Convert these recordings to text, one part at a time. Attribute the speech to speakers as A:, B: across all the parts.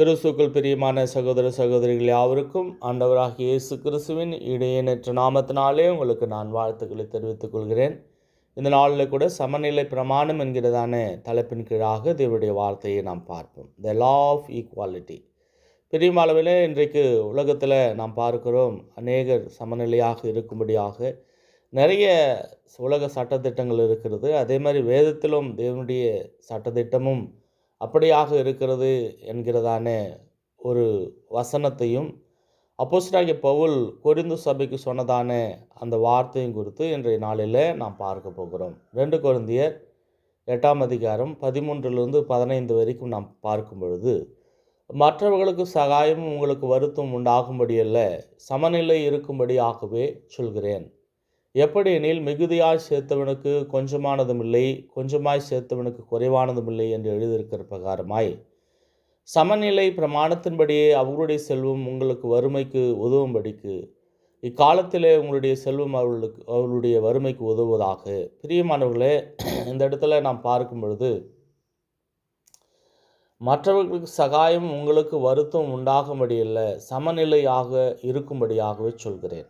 A: கிறிஸ்துக்கள் பிரியமான சகோதர சகோதரிகள் யாவருக்கும் ஆண்டவராகிய இயேசு கிறிஸ்துவின் இடையேற்ற நாமத்தினாலே உங்களுக்கு நான் வாழ்த்துக்களை தெரிவித்துக் கொள்கிறேன். இந்த நாளில் கூட சமநிலை பிரமாணம் என்கிறதான தலைப்பின் கீழாக தேவருடைய வார்த்தையை நாம் பார்ப்போம். த லா ஆஃப் ஈக்குவாலிட்டி பெரிய அளவில் இன்றைக்கு உலகத்தில் நாம் பார்க்கிறோம் அநேகர் சமநிலையாக இருக்கும்படியாக நிறைய உலக சட்டத்திட்டங்கள் இருக்கிறது. அதே மாதிரி வேதத்திலும் தேவனுடைய சட்டத்திட்டமும் அப்படியாக இருக்கிறது என்கிறதான ஒரு வசனத்தையும் அப்போஸ்டாகிய பவுல் கொரிந்து சபைக்கு சொன்னதான அந்த வார்த்தையும் குறித்து இன்றைய நாளில் நாம் பார்க்க போகிறோம். ரெண்டு குழந்தையர் எட்டாம் அதிகாரம் பதிமூன்றிலிருந்து பதினைந்து வரைக்கும் நாம் பார்க்கும் பொழுது மற்றவர்களுக்கு சகாயமும் உங்களுக்கு வருத்தம் உண்டாகும்படியல்ல சமநிலை இருக்கும்படியாகவே சொல்கிறேன். எப்படி எனில் மிகுதியாய் சேர்த்தவனுக்கு கொஞ்சமானதும் இல்லை கொஞ்சமாய் சேர்த்தவனுக்கு குறைவானதும் இல்லை என்று எழுதியிருக்கிற பிரகாரமாய் சமநிலை பிரமாணத்தின்படியே அவர்களுடைய செல்வம் உங்களுக்கு வறுமைக்கு உதவும்படிக்கு இக்காலத்திலே உங்களுடைய செல்வம் அவர்களுக்கு அவர்களுடைய வறுமைக்கு உதவுவதாக. பிரியமானவர்களே இந்த இடத்துல நாம் பார்க்கும் பொழுது மற்றவர்களுக்கு சகாயம் உங்களுக்கு வருத்தம் உண்டாகும்படியல்ல சமநிலையாக இருக்கும்படியாகவே சொல்கிறேன்.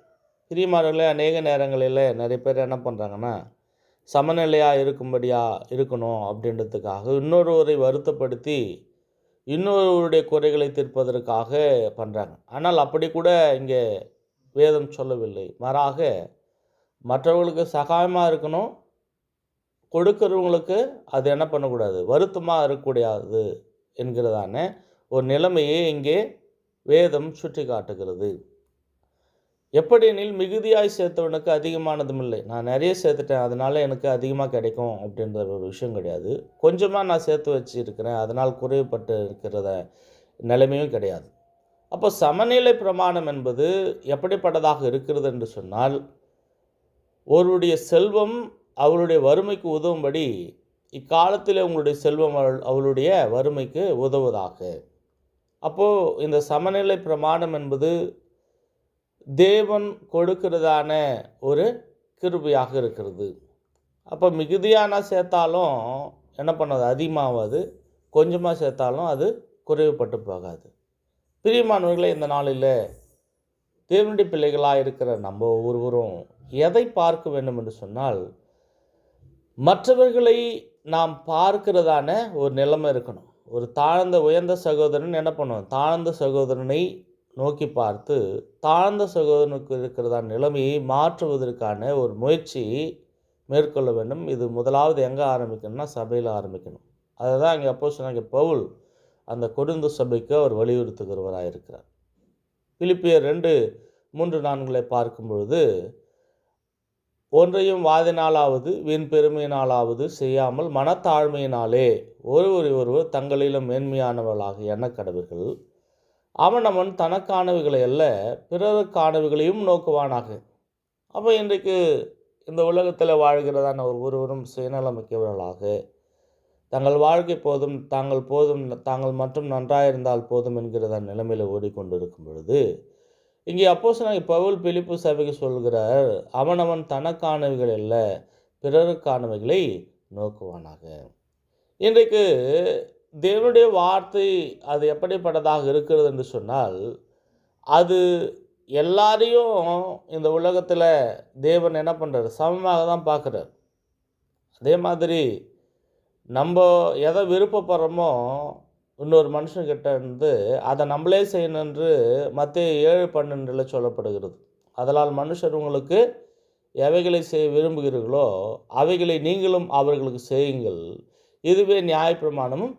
A: பிரியமானவர்களே அநேக நேரங்களில் நிறைய பேர் என்ன பண்ணுறாங்கன்னா சமநிலையாக இருக்கும்படியாக இருக்கணும் அப்படின்றதுக்காக இன்னொருவரை வருத்தப்படுத்தி இன்னொருவருடைய குறைகளை தீர்ப்பதற்காக பண்ணுறாங்க ஆனால் அப்படி கூட இங்கே வேதம் சொல்லவில்லை. மாறாக மற்றவர்களுக்கு சகாயமாக இருக்கணும். கொடுக்கிறவங்களுக்கு அது என்ன பண்ணக்கூடாது? வருத்தமாக இருக்கக்கூடாது என்கிறதான ஒரு நிலைமையை இங்கே வேதம் சுட்டி காட்டுகிறது எப்படினில் மிகுதியாய் சேர்த்தவனுக்கு அதிகமானதும் இல்லை நான் நிறைய சேர்த்துட்டேன் அதனால் எனக்கு அதிகமாக கிடைக்கும் அப்படின்ற ஒரு விஷயம் கிடையாது. கொஞ்சமாக நான் சேர்த்து வச்சுருக்கிறேன் அதனால் குறைவுபட்டு இருக்கிறத நிலைமையும் கிடையாது. அப்போ சமநிலை பிரமாணம் என்பது எப்படிப்பட்டதாக இருக்கிறது என்று சொன்னால் ஒருவருடைய செல்வம் அவளுடைய வறுமைக்கு உதவும்படி இக்காலத்தில் உங்களுடைய செல்வம் அவள் அவளுடைய வறுமைக்கு உதவுவதாக. அப்போது இந்த சமநிலை பிரமாணம் என்பது தேவன் கொடுக்கிறதான ஒரு கிருபையாக இருக்கிறது. அப்போ மிகுதியான சேர்த்தாலும் என்ன பண்ணாது? அதிகமாகாது. கொஞ்சமாக சேர்த்தாலும் அது குறைவுபட்டு போகாது. பிரியமானவர்களே இந்த நாளில் தேவனுடைய பிள்ளைகளாக இருக்கிற நம்ம ஒவ்வொருவரும் எதை பார்க்க வேண்டும் என்று சொன்னால் மற்றவர்களை நாம் பார்க்கிறதான ஒரு நிலைமை இருக்கணும். ஒரு தாழ்ந்த உயர்ந்த சகோதரன் என்ன பண்ணுவோம் தாழ்ந்த சகோதரனை நோக்கி பார்த்து தாழ்ந்த சகோதரனுக்கு இருக்கிறதான நிலைமையை மாற்றுவதற்கான ஒரு முயற்சி மேற்கொள்ள வேண்டும். இது முதலாவது எங்கே ஆரம்பிக்கணும்னா சபையில் ஆரம்பிக்கணும். அதை தான் இங்கே அப்போ சொன்னாங்க பவுல் அந்த கொடுந்து சபைக்கு அவர் வலியுறுத்துகிறவராக இருக்கிறார். பிலிப்பியர் ரெண்டு மூன்று நான்களை பார்க்கும் பொழுது ஒன்றையும் வாதினாலாவது வீண் பெருமையினாலாவது செய்யாமல் மனத்தாழ்மையினாலே ஒருவரை ஒருவர் தங்களிலும் மேன்மையானவர்களாக எண்ணக்கடவர்கள் கடவர்கள். அவன் தனக்கானவைகளை அல்ல பிறருக்கானவைகளையும் நோக்குவானாக. அப்போ இன்றைக்கு இந்த உலகத்தில் வாழ்கிறதான ஒரு ஒருவரும் சுயநலமிக்கவர்களாக தங்கள் வாழ்க்கை போதும் தாங்கள் போதும் தாங்கள் மட்டும் நன்றாயிருந்தால் போதும் என்கிறதான நிலைமையில் ஓடிக்கொண்டிருக்கும் பொழுது இங்கே அப்போஸ் நான் பவுல் பிலிப்பு சபைக்கு சொல்கிறார் அவனவன் தனக்கானவைகள் அல்ல பிறருக்கானவைகளை நோக்குவானாக. இன்றைக்கு தேவனுடைய வார்த்தை அது எப்படிப்பட்டதாக இருக்கிறது என்று சொன்னால் அது எல்லாரையும் இந்த உலகத்தில் தேவன் என்ன பண்ணுறார் சமமாக தான் பார்க்குறார். அதே மாதிரி நம்ம எதை விருப்பப்படுறோமோ இன்னொரு மனுஷன்கிட்ட இருந்து அதை நம்மளே செய்யணும் என்று மத்திய ஏழு பன்னெண்டில் சொல்லப்படுகிறது. அதனால் மனுஷர் உங்களுக்கு எவைகளை செய்ய விரும்புகிறீர்களோ அவைகளை நீங்களும் அவர்களுக்கு செய்யுங்கள். இதுவே நியாயப்பிரமாணமும்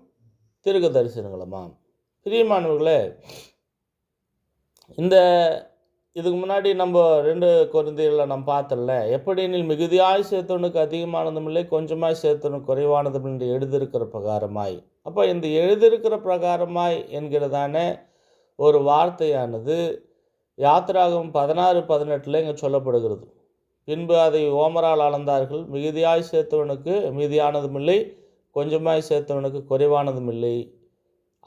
A: தீர்க்க தரிசனங்களுமா பிரியமானவர்களே இந்த இதுக்கு முன்னாடி நம்ம ரெண்டு குழந்தைகளை நம்ம பார்த்தல எப்படி மிகுதியாய் சேர்த்தவனுக்கு அதிகமானதும் இல்லை கொஞ்சமாய் சேர்த்தவனுக்கு குறைவானதும் என்று எழுதியிருக்கிற பிரகாரமாய். அப்போ இந்த எழுதியிருக்கிற பிரகாரமாய் என்கிறதான ஒரு வார்த்தையானது யாத்திராகம் பதினாறு பதினெட்டில் இங்கே சொல்லப்படுகிறது. பின்பு அதை ஓமரால் அளந்தார்கள். மிகுதியாய் சேர்த்தவனுக்கு மிகுதியானதும் இல்லை கொஞ்சமாய் சேர்த்தவனுக்கு குறைவானதும் இல்லை.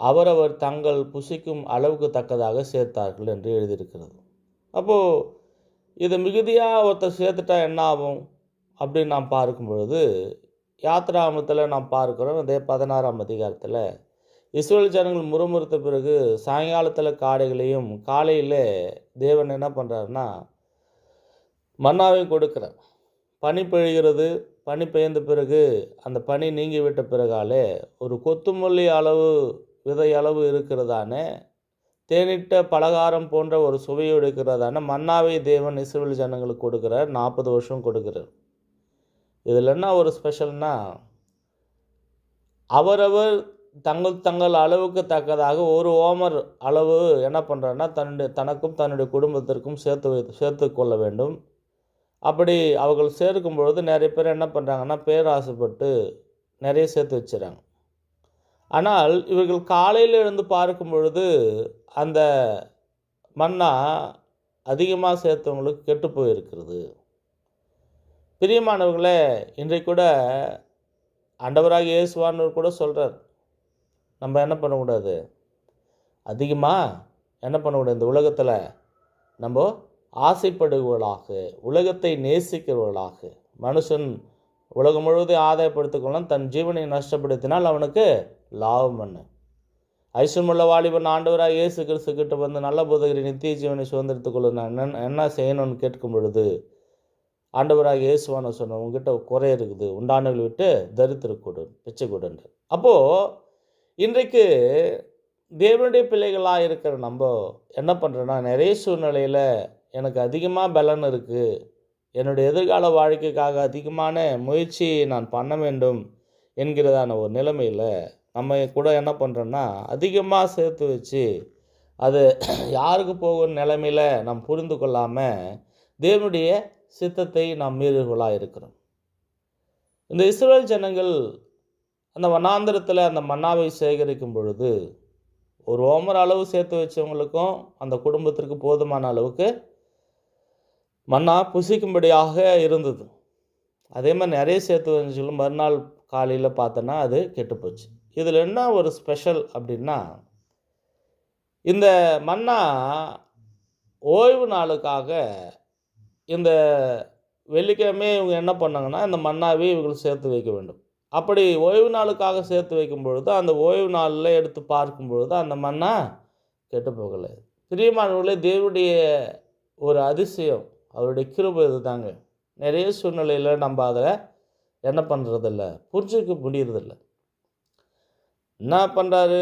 A: அவரவர் தங்கள் புசிக்கும் அளவுக்கு தக்கதாக சேர்த்தார்கள் என்று எழுதியிருக்கிறது. அப்போது இதை மிகுதியாக ஒருத்தர் சேர்த்துட்டா என்ன ஆகும்? அப்படின்னு நாம் பார்க்கும் பொழுது யாத்திராமத்தில் நாம் பார்க்குறோம். இதே பதினாறாம் அதிகாரத்தில் இஸ்ரேல் ஜனங்கள் முறுமுறுத்த பிறகு சாயங்காலத்தில் காடைகளையும் காலையில் தேவன் என்ன பண்ணுறாருன்னா மன்னாவையும் கொடுக்குறார். பனி பெழுகிறது பனி பெய்ந்த பிறகு அந்த பனி நீங்கிவிட்ட பிறகாலே ஒரு கொத்துமல்லி அளவு விதை அளவு இருக்கிறதானே தேனிட்ட பலகாரம் போன்ற ஒரு சுவையோடு இருக்கிறதான மன்னாவை தேவன் இஸ்ரேல் ஜனங்களுக்கு கொடுக்குறார் நாற்பது வருஷம் கொடுக்குறார். இதில் என்ன ஒரு ஸ்பெஷல்னா அவரவர் தங்கள் தங்கள் அளவுக்கு தக்கதாக ஒரு ஓமர் அளவு என்ன பண்ணுறாருன்னா தன்னுடைய தனக்கும் தன்னுடைய குடும்பத்திற்கும் சேர்த்து வைத்து சேர்த்து கொள்ள வேண்டும். அப்படி அவர்கள் சேர்க்கும் பொழுது நிறைய பேர் என்ன பண்ணுறாங்கன்னா பேராசைப்பட்டு நிறைய சேர்த்து வச்சுறாங்க. ஆனால் இவர்கள் காலையில் எழுந்து பார்க்கும் பொழுது அந்த மண்ணா அதிகமாக சேர்த்தவங்களுக்கு கெட்டு போயிருக்கிறது. பிரியமானவர்களே இன்றைக்கு கூட ஆண்டவராக இயேசுவானவர் கூட சொல்கிறார் நம்ம என்ன பண்ணக்கூடாது? அதிகமாக என்ன பண்ணக்கூடாது? இந்த உலகத்தில் நம்ம ஆசைப்படுபவர்களாக உலகத்தை நேசிக்கிறவர்களாக மனுஷன் உலகம் முழுவதும் ஆதாயப்படுத்திக்கொள்ளலாம் தன் ஜீவனை நஷ்டப்படுத்தினால் அவனுக்கு லாபம் பண்ணு ஐஸ்வர்முள்ள வாலிபன் ஆண்டவராக இயேசு கிறிஸ்து கிட்ட வந்து நல்ல போதகரி நித்திய ஜீவனை சுதந்திரத்துக் கொள்ள நான் என்ன என்ன செய்யணும்னு கேட்கும் பொழுது ஆண்டவராக இயேசுவான சொன்ன உங்ககிட்ட குறை இருக்குது. உண்டானவர்கள் விட்டு தரித்திர கொடு பிச்சை கூடன்று அப்போது இன்றைக்கு தேவனுடைய பிள்ளைகளாக இருக்கிற நம்ம என்ன பண்ணுறோன்னா நிறைய சூழ்நிலையில் எனக்கு அதிகமாக பலன் இருக்குது என்னுடைய எதிர்கால வாழ்க்கைக்காக அதிகமான முயற்சியை நான் பண்ண வேண்டும் என்கிறதான ஒரு நிலைமையில் நம்ம கூட என்ன பண்ணுறோன்னா அதிகமாக சேர்த்து வச்சு அது யாருக்கு போகும் நிலைமையில் நாம் புரிந்து கொள்ளாமல் தேவனுடைய சித்தத்தை நாம் மீறுகளாக இருக்கிறோம். இந்த இஸ்ரேல் ஜனங்கள் அந்த வனாந்திரத்தில் அந்த மன்னாவை சேகரிக்கும் பொழுது ஒரு ஓமர் அளவு சேர்த்து வச்சவங்களுக்கும் அந்த குடும்பத்திற்கு போதுமான அளவுக்கு மன்னா புசிக்கும்படியாக இருந்தது. அதே மாதிரி நிறைய சேர்த்து வச்சுகளும் மறுநாள் காலையில் பார்த்தோன்னா அது கெட்டுப்போச்சு. இதில் என்ன ஒரு ஸ்பெஷல் அப்படின்னா இந்த மன்னா ஓய்வு நாளுக்காக இந்த வெள்ளிக்கிழமை இவங்க என்ன பண்ணாங்கன்னா இந்த மன்னாவே இவங்களை சேர்த்து வைக்க வேண்டும். அப்படி ஓய்வு நாளுக்காக சேர்த்து வைக்கும் பொழுது அந்த ஓய்வு நாளில் எடுத்து பார்க்கும் பொழுது அந்த மண்ணா கெட்டு போகலை பிரியமானவர்களே தேவனுடைய ஒரு அதிசயம் அவருடைய கிருபை இது தாங்க நிறைய சூழ்நிலையில் நம்ம அதில் என்ன பண்ணுறதில்ல புரிஞ்சுக்க முடியறதில்ல. என்ன பண்ணுறாரு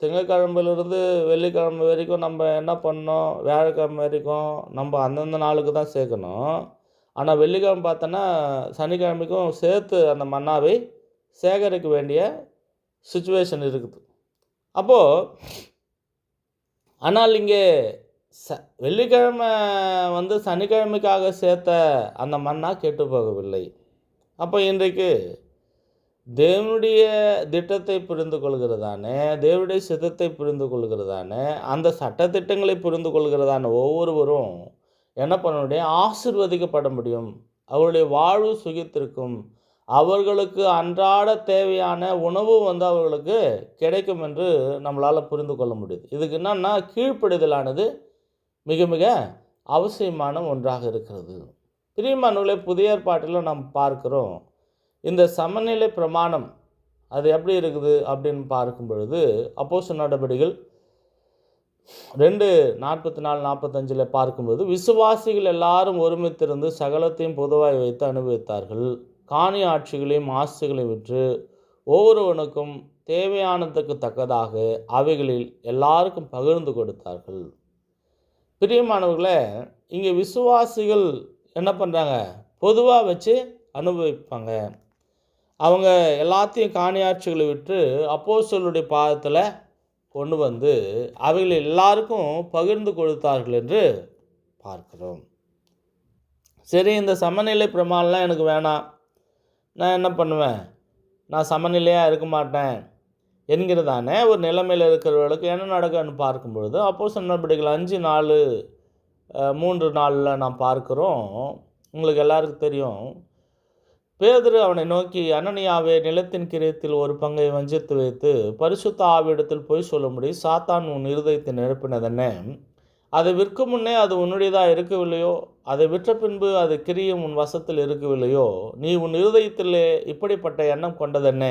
A: திங்கக்கிழமையிலேருந்து வெள்ளிக்கிழமை வரைக்கும் நம்ம என்ன பண்ணோம்? வியாழக்கிழமை வரைக்கும் நம்ம அந்தந்த நாளுக்கு தான் சேர்க்கணும். ஆனால் வெள்ளிக்கிழமை பார்த்தோன்னா சனிக்கிழமைக்கும் சேர்த்து அந்த மன்னாவை சேகரிக்க வேண்டிய சுச்சுவேஷன் இருக்குது. அப்போது ஆனால் இங்கே ச வெள்ளிக்கிழமை வந்து சனிக்கிழமைக்காக சேர்த்த அந்த மண்ணா கெட்டு போகவில்லை. அப்போ இன்றைக்கு தேவனுடைய திட்டத்தை புரிந்து கொள்கிறதானே தேவனுடைய சித்தத்தை புரிந்து கொள்கிறதானே அந்த சட்டத்திட்டங்களை புரிந்து கொள்கிறதான ஒவ்வொருவரும் என்ன பண்ண முடியும் ஆசிர்வதிக்கப்பட முடியும். அவருடைய வாழ்வு சுகித்திருக்கும். அவர்களுக்கு அன்றாட தேவையான உணவு வந்து அவர்களுக்கு கிடைக்கும் என்று நம்மளால் புரிந்து கொள்ள முடியுது. இதுக்கு என்னன்னா கீழ்ப்படிதலானது மிக மிக அவசியமான ஒன்றாக இருக்கிறது. பிரியமானவர்களே புதிய ஏற்பாட்டில் நாம் பார்க்கிறோம் இந்த சமநிலை பிரமாணம் அது எப்படி இருக்குது அப்படின்னு பார்க்கும் பொழுது அப்போச நடவடிக்கைகள் ரெண்டு நாற்பத்தி நாலு நாற்பத்தஞ்சில் பார்க்கும்போது விசுவாசிகள் எல்லாரும் ஒருமித்திருந்து சகலத்தையும் பொதுவாய் வைத்து அனுபவித்தார்கள். காணி ஆட்சிகளையும் ஆஸ்திகளையும் விற்று ஒவ்வொருவனுக்கும் தேவையானதுக்கு தக்கதாக அவைகளில் எல்லாருக்கும் பகிர்ந்து கொடுத்தார்கள். பிரியமானவர்களே இங்கே விசுவாசிகள் என்ன பண்ணுறாங்க பொதுவாக வச்சு அனுபவிப்பாங்க. அவங்க எல்லாத்தையும் காணியாட்சிகளை விட்டு அப்போஸ்தலருடைய பாதத்தில் கொண்டு வந்து அவைகள் எல்லாருக்கும் பகிர்ந்து கொடுத்தார்கள் என்று பார்க்கிறோம். சரி இந்த சமநிலை பிரமாணம்லாம் எனக்கு வேணாம். நான் என்ன பண்ணுவேன்? நான் சமநிலையாக இருக்க மாட்டேன். என்கிறதானே ஒரு நிலைமையில் இருக்கிறவர்களுக்கு என்ன நடக்குன்னு பார்க்கும் பொழுது அப்போ நடவடிக்கைகள் அஞ்சு நாலு மூன்று நாளில் நாம் பார்க்குறோம். உங்களுக்கு எல்லாருக்கும் தெரியும். பேதரு அவனை நோக்கி அனனியாவே நிலத்தின் கிரியத்தில் ஒரு பங்கை வஞ்சித்து வைத்து பரிசுத்த ஆவியிடத்தில் போய் சொல்லும்படி சாத்தான் உன் இருதயத்தை நிரப்பினதென்ன? அதை விற்கும் முன்னே அது உன்னுடையதாக இருக்கவில்லையோ? அதை விற்ற பின்பு அது கிரியும் உன் வசத்தில் இருக்கவில்லையோ? நீ உன் இருதயத்திலே இப்படிப்பட்ட எண்ணம் கொண்டதென்ன?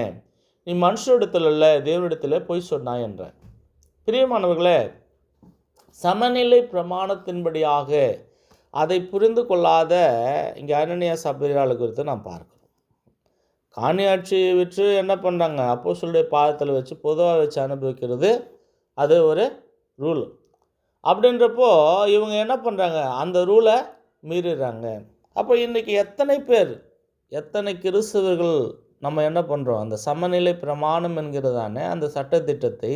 A: நீ மனுஷரிடத்தில் இல்லை தேவனிடத்தில் போய் சொன்னாய் என்றார் பிரியமானவர்களே சமநிலை பிரமாணத்தின்படியாக அதை புரிந்து கொள்ளாத இங்கே அனனியா சபரியாளு குறித்து நாம் பார்க்கிறோம். காணியாட்சியை விற்று என்ன பண்ணுறாங்க அப்போ சொல்லுடைய பாதத்தில் வச்சு பொதுவாக வச்சு அனுபவிக்கிறது. அது ஒரு ரூல். அப்படின்றப்போ இவங்க என்ன பண்ணுறாங்க அந்த ரூலை மீறிடுறாங்க. அப்போ இன்றைக்கி எத்தனை பேர் எத்தனை கிறிஸ்தவர்கள் நம்ம என்ன பண்ணுறோம் அந்த சமநிலை பிரமாணம் என்கிறதான அந்த சட்டத்திட்டத்தை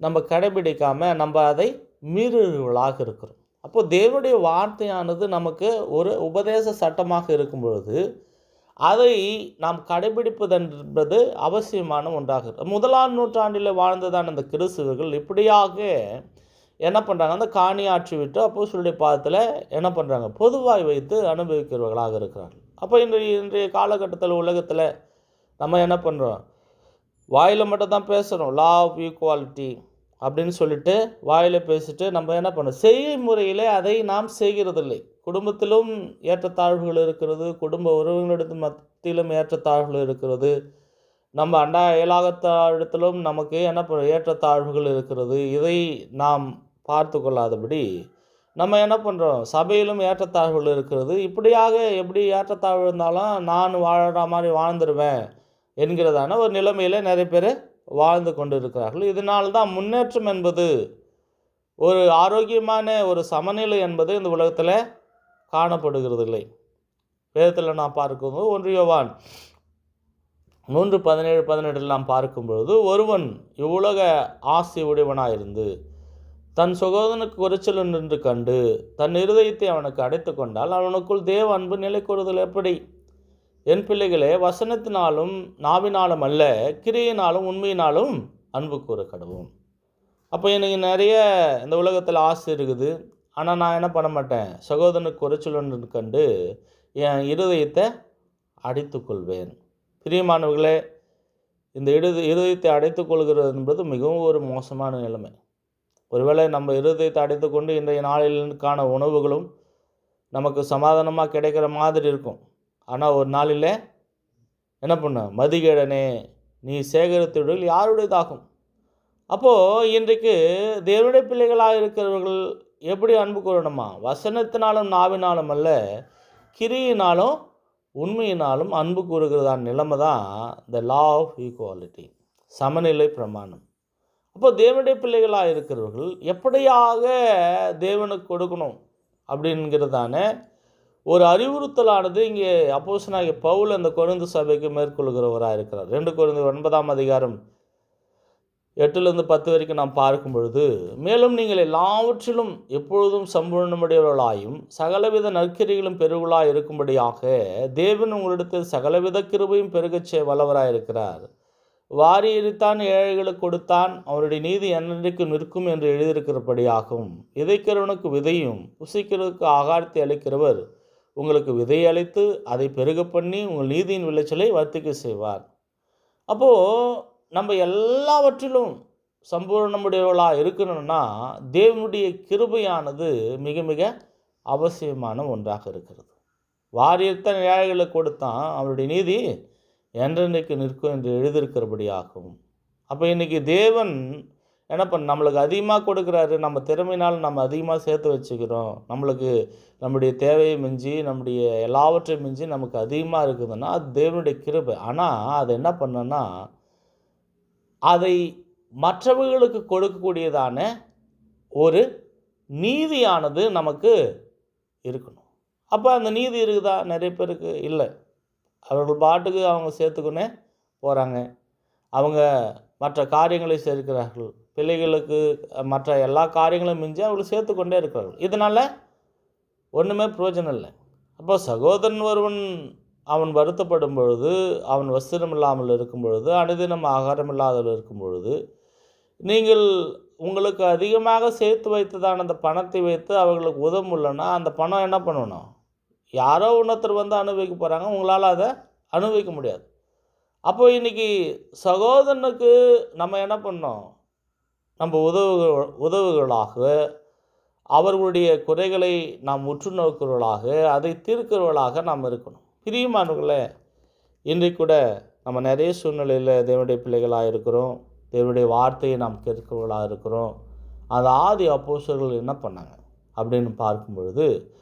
A: நம்ம கடைபிடிக்காமல் நம்ம அதை மீறுவர்களாக இருக்கிறோம். அப்போது தேவனுடைய வார்த்தையானது நமக்கு ஒரு உபதேச சட்டமாக இருக்கும் பொழுது அதை நாம் கடைபிடிப்பது என்பது அவசியமான ஒன்றாக முதலாம் நூற்றாண்டில் வாழ்ந்ததான அந்த கிறிஸ்துவர்கள் இப்படியாக என்ன பண்ணுறாங்க அந்த காணி ஆட்சி விட்டு அப்போ சொல்லுடைய பாதத்தில் என்ன பண்ணுறாங்க பொதுவாய் வைத்து அனுபவிக்கிறவர்களாக இருக்கிறார்கள். அப்போ இன்றைய இன்றைய காலகட்டத்தில் உலகத்தில் நம்ம என்ன பண்ணுறோம் வாயில் மட்டும் தான் பேசுகிறோம் லா ஆஃப் ஈக்குவாலிட்டி அப்படின்னு சொல்லிட்டு வாயில் பேசிட்டு நம்ம என்ன பண்ணோம் செய்முறையில் அதை நாம் செய்கிறதில்லை. குடும்பத்திலும் ஏற்றத்தாழ்வுகள் இருக்கிறது. குடும்ப உறவுகளிடத்து மத்தியிலும் ஏற்றத்தாழ்வுகள் இருக்கிறது. நம்ம அண்டா ஏலாகத்தாழத்திலும் நமக்கு என்ன ஏற்றத்தாழ்வுகள் இருக்கிறது. இதை நாம் பார்த்து கொள்ளாதபடி நம்ம என்ன பண்ணுறோம் சபையிலும் ஏற்றத்தாழ்வுகள் இருக்கிறது. இப்படியாக எப்படி ஏற்றத்தாழ்வு இருந்தாலும் நான் வாழற மாதிரி வாழ்ந்துருவேன் என்கிறதான ஒரு நிலைமையில் நிறைய பேர் வாழ்ந்து கொண்டு இருக்கிறார்கள் இதனால் தான் முன்னேற்றம் என்பது ஒரு ஆரோக்கியமான ஒரு சமநிலை என்பது இந்த உலகத்தில் காணப்படுகிறதில்லை. வேதத்தில் நாம் பார்க்கும்போது ஒன்றியவான் மூன்று பதினேழு பதினெட்டில் நாம் பார்க்கும்பொழுது ஒருவன் இவ்வுலக ஆசை உடையவனாயிருந்து தன் சகோதரனுக்கு குறைச்சல் நின்று கண்டு தன் இருதயத்தை அவனுக்கு அடைத்து கொண்டால் அவனுக்குள் தேவ அன்பு நிலை கூறுதல் எப்படி? என் பிள்ளைகளே வசனத்தினாலும் நாவினாலும் அல்ல கிரியினாலும் உண்மையினாலும் அன்பு கூற கடவும் அப்போ எனக்கு நிறைய இந்த உலகத்தில் ஆசை இருக்குது. ஆனால் நான் என்ன பண்ண மாட்டேன்? சகோதரனுக்கு குறைச்சல் கண்டு என் இருதயத்தை அடைத்துக்கொள்வேன் பிரியமானவர்களே இந்த இடு இருதயத்தை அடைத்துக்கொள்கிறது என்பது மிகவும் ஒரு மோசமான நிலைமை. ஒருவேளை நம்ம இருதயத்தை அடைத்து கொண்டு இன்றைய நாளிலுக்கான உணவுகளும் நமக்கு சமாதானமாக கிடைக்கிற மாதிரி இருக்கும். ஆனால் ஒரு நாளில் என்ன பண்ண? மதிகேடனே நீ சேகரித்துடல் யாருடையதாகும்? அப்போது இன்றைக்கு தேவனுடைய பிள்ளைகளாக இருக்கிறவர்கள் எப்படி அன்பு கூறணுமா வசனத்தினாலும் நாவினாலும் அல்ல கிரியினாலும் உண்மையினாலும் அன்பு கூறுகிறதான நிலைமை தான் த லா ஆஃப் ஈக்குவாலிட்டி சமநிலை பிரமாணம். அப்போ தேவனுடைய பிள்ளைகளாக இருக்கிறவர்கள் எப்படியாக தேவனுக்கு கொடுக்கணும் அப்படிங்கிறதான ஒரு அறிவுறுத்தலானது இங்கே அப்போசனாகிய பவுல் அந்த கொருந்து சபைக்கு மேற்கொள்கிறவராக இருக்கிறார். ரெண்டு கொருந்து ஒன்பதாம் அதிகாரம் எட்டுலேருந்து பத்து வரைக்கும் நாம் பார்க்கும் பொழுது மேலும் நீங்கள் எல்லாவற்றிலும் எப்பொழுதும் சம்பூர்ணமுடையவர்களாயும் சகலவித நற்கிரிகளும் பெருகலாக இருக்கும்படியாக தேவன் உங்களிடத்தில் சகலவித கிருபையும் பெருகச் வல்லவராக இருக்கிறார் வாரி எரித்தான் ஏழைகளுக்கு கொடுத்தான் அவருடைய நீதி என்னைக்கு நிற்கும் என்று எழுதியிருக்கிறபடியாகும். விதைக்கிறவனுக்கு விதையும் புசிக்கிறதுக்கு ஆகாரத்தை அளிக்கிறவர் உங்களுக்கு விதை அளித்து அதை பெருக பண்ணி உங்கள் நீதியின் விளைச்சலை வர்த்திக்க செய்வார். அப்போது நம்ம எல்லாவற்றிலும் சம்பூர்ணமுடையவளாக இருக்கணும்னா தேவனுடைய கிருபையானது மிக மிக அவசியமான ஒன்றாக இருக்கிறது. வாரியத்தன் ஏழைகளுக்கு கொடுத்தான் அவருடைய நீதி என்றென்றைக்கு நிற்கும் என்று எழுதியிருக்கிறபடியாகும். அப்போ இன்றைக்கி தேவன் என்ன பண்ண நம்மளுக்கு அதிகமாக கொடுக்குறாரு நம்ம திறமையினால் நம்ம அதிகமாக சேர்த்து வச்சுக்கிறோம். நம்மளுக்கு நம்முடைய தேவையை மிஞ்சி நம்முடைய எல்லாவற்றையும் மிஞ்சி நமக்கு அதிகமாக இருக்குதுன்னா அது தேவனுடைய கிருபை. ஆனால் அது என்ன பண்ணனா அதை மற்றவர்களுக்கு கொடுக்கக்கூடியதான ஒரு நீதியானது நமக்கு இருக்கணும். அப்போ அந்த நீதி இருக்குதா? நிறைய பேருக்கு இல்லை. அவர்கள் பாட்டுக்கு அவங்க சேர்த்துக்கொன்னே போகிறாங்க அவங்க மற்ற காரியங்களை சேர்க்கிறார்கள். பிள்ளைகளுக்கு மற்ற எல்லா காரியங்களும் மிஞ்சி அவர்கள் சேர்த்துக்கொண்டே இருக்கிறார்கள். இதனால் ஒன்றுமே பிரயோஜனம் இல்லை. அப்போ சகோதரன் ஒருவன் அவன் வருத்தப்படும் பொழுது அவன் வஸ்திரம் இல்லாமல் இருக்கும் பொழுது அனுதினம் ஆகாரம் இல்லாதவர்கள் இருக்கும் பொழுது நீங்கள் உங்களுக்கு அதிகமாக சேர்த்து வைத்ததான அந்த பணத்தை வைத்து அவர்களுக்கு உதவும் இல்லைன்னா அந்த பணம் என்ன பண்ணணும்? யாரோ ஒன்றொருத்தர் வந்து அனுபவிக்க போகிறாங்க உங்களால் அதை அனுபவிக்க முடியாது. அப்போ இன்றைக்கி சகோதரனுக்கு நம்ம என்ன பண்ணோம்? நம்ம உதவு உதவுகளாக அவர்களுடைய குறைகளை நாம் உற்று நோக்கிறவர்களாக அதை தீர்க்கிறவர்களாக நாம் இருக்கணும். பிரியமானவர்களே இன்றைக்கு கூட நம்ம நிறைய சூழ்நிலையில் தேவனுடைய பிள்ளைகளாக இருக்கிறோம். தேவனுடைய வார்த்தையை நாம் கேட்கிறவர்களாக இருக்கிறோம். அந்த ஆதி அப்போசர்கள் என்ன பண்ணாங்க? அப்படின்னு பார்க்கும் பொழுது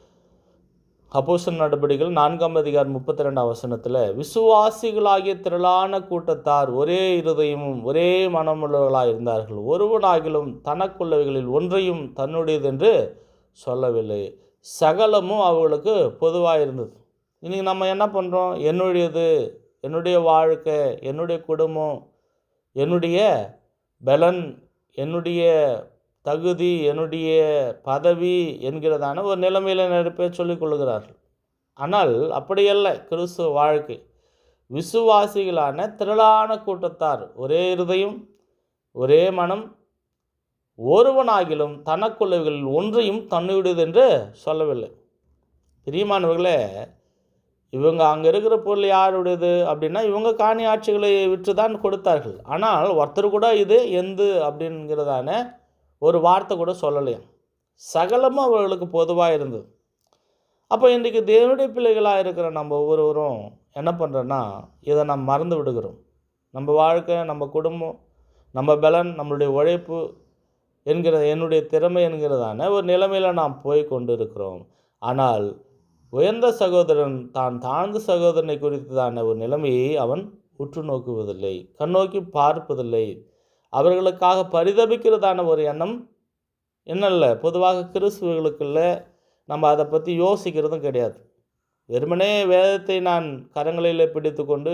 A: அப்போஸ்தலர் நடபடிகள் நான்காம் அதிகார் முப்பத்தி ரெண்டாம் வசனத்தில் விசுவாசிகளாகிய திரளான கூட்டத்தார் ஒரே இருதயமும் ஒரே மனமுள்ளவர்களாக இருந்தார்கள். ஒருவனாகிலும் தனக்குள்ளவைகளில் ஒன்றையும் தன்னுடையதென்று சொல்லவில்லை. சகலமும் அவர்களுக்கு பொதுவாக இருந்தது. இன்றைக்கி நம்ம என்ன பண்ணுறோம் என்னுடையது என்னுடைய வாழ்க்கை என்னுடைய குடும்பம் என்னுடைய பலன் என்னுடைய தகுதி என்னுடைய பதவி என்கிறதான ஒரு நிலைமையில் நடிப்பை சொல்லிக் கொள்கிறார்கள் ஆனால் அப்படியல்ல கிறிஸ்துவ வாழ்க்கை. விசுவாசிகளான திரளான கூட்டத்தார் ஒரே இருதயம் ஒரே மனம் ஒருவனாகிலும் தனக்குள்ளவர்கள் ஒன்றையும் தன்னுடையது என்று சொல்லவில்லை. பிரியமானவர்களே இவங்க அங்கே இருக்கிற பொருள் யாருடையது அப்படின்னா இவங்க காணி ஆட்சிகளை விற்று தான் கொடுத்தார்கள். ஆனால் ஒருத்தர் கூட இது எந்து அப்படிங்கிறதான ஒரு வார்த்தை கூட சொல்லலையாம் சகலமும் அவர்களுக்கு பொதுவாக இருந்தது. அப்போ இன்றைக்கி தேவனுடைய பிள்ளைகளாக இருக்கிற நம்ம ஒவ்வொருவரும் என்ன பண்ணுறோன்னா இதை நம்ம மறந்து விடுகிறோம். நம்ம வாழ்க்கை நம்ம குடும்பம் நம்ம பலன் நம்மளுடைய உழைப்பு என்கிற என்னுடைய திறமை என்கிறதான ஒரு நிலைமையில் நாம் போய் கொண்டு இருக்கிறோம் ஆனால் உயர்ந்த சகோதரன் தான் தாழ்ந்த சகோதரனை குறித்ததான ஒரு நிலைமையை அவன் உற்று நோக்குவதில்லை கண்ணோக்கி பார்ப்பதில்லை. அவர்களுக்காக பரிதபிக்கிறதான ஒரு எண்ணம் என்னல்ல? பொதுவாக கிறிஸ்துவர்களுக்குள்ள நம்ம அதை பற்றி யோசிக்கிறதும் கிடையாது. வெறுமனே வேதத்தை நான் கரங்களில் பிடித்து கொண்டு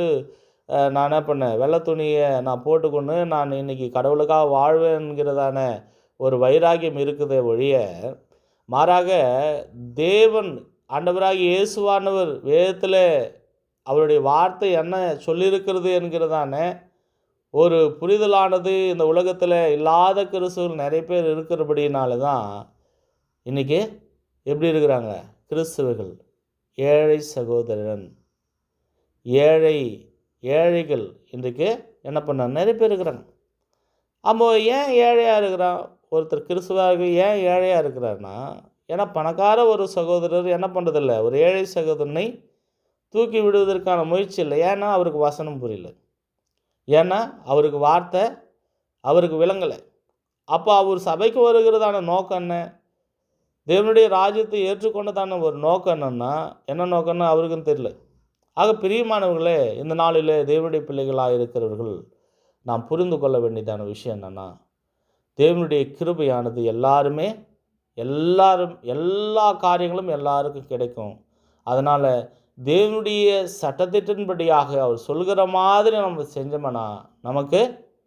A: நான் என்ன பண்ணேன்? வெள்ளை துணியை நான் போட்டுக்கொண்டு நான் இன்னைக்கு கடவுளுக்காக வாழ்வேன்கிறதான ஒரு வைராகியம் இருக்குதே ஒழிய மாறாக தேவன் ஆண்டவராகி இயேசுவானவர் வேதத்தில் அவருடைய வார்த்தை என்ன சொல்லியிருக்கிறது என்கிறதான ஒரு புரிதலானது இந்த உலகத்தில் இல்லாத கிறிஸ்துவர் நிறைய பேர் இருக்கிறபடினால தான் இன்றைக்கி எப்படி இருக்கிறாங்க? கிறிஸ்துவர்கள். ஏழை சகோதரன். ஏழை ஏழைகள் இன்றைக்கு என்ன பண்ண நிறைய பேர் இருக்கிறாங்க. அப்போ ஏன் ஏழையாக இருக்கிறான்? ஒருத்தர் கிறிஸ்துவாக ஏன் ஏழையாக இருக்கிறார்னா ஏன்னா பணக்கார ஒரு சகோதரர் என்ன பண்ணுறதில்ல ஒரு ஏழை சகோதரனை தூக்கி விடுவதற்கான முயற்சி இல்லை. ஏன்னா அவருக்கு வசனம் புரியல. ஏன்னா அவருக்கு வார்த்தை அவருக்கு விளங்கலை. அப்போ அவர் சபைக்கு வருகிறதான நோக்கம் என்ன? தேவனுடைய ராஜ்யத்தை ஏற்றுக்கொண்டதான ஒரு நோக்கம் என்னென்னா என்ன நோக்கம்னு அவருக்கும் தெரியல. ஆக பிரியமானவர்களே இந்த நாளில் தேவனுடைய பிள்ளைகளாக இருக்கிறவர்கள் நாம் புரிந்து கொள்ள வேண்டியதான விஷயம் என்னென்னா தேவனுடைய கிருபையானது எல்லாருமே எல்லாரும் எல்லா காரியங்களும் எல்லாருக்கும் கிடைக்கும். அதனால் தேவனுடைய சட்டத்திட்டன்படியாக அவர் சொல்கிற மாதிரி நம்ம செஞ்சோம்னா நமக்கு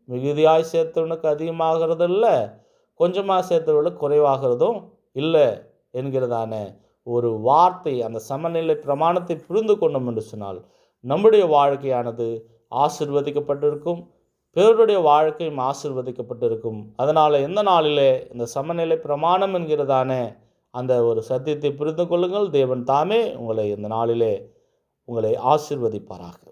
A: மிகுதியாய் சேர்த்தவனுக்கு அதிகமாகிறது இல்லை கொஞ்சமாக சேர்த்தவர்களுக்கு குறைவாகிறதும் இல்லை என்கிறதான ஒரு வார்த்தை அந்த சமநிலை பிரமாணத்தை புரிந்து கொண்டோம் என்று சொன்னால் நம்முடைய வாழ்க்கையானது ஆசிர்வதிக்கப்பட்டிருக்கும் பிறருடைய வாழ்க்கையும் ஆசிர்வதிக்கப்பட்டிருக்கும். அதனால் எந்த நாளிலே இந்த சமநிலை பிரமாணம் என்கிறதான அந்த ஒரு சத்தியத்தை புரிந்து கொள்ளுங்கள். தேவன் தாமே உங்களை இந்த நாளிலே உங்களை ஆசிர்வதிப்பாராக.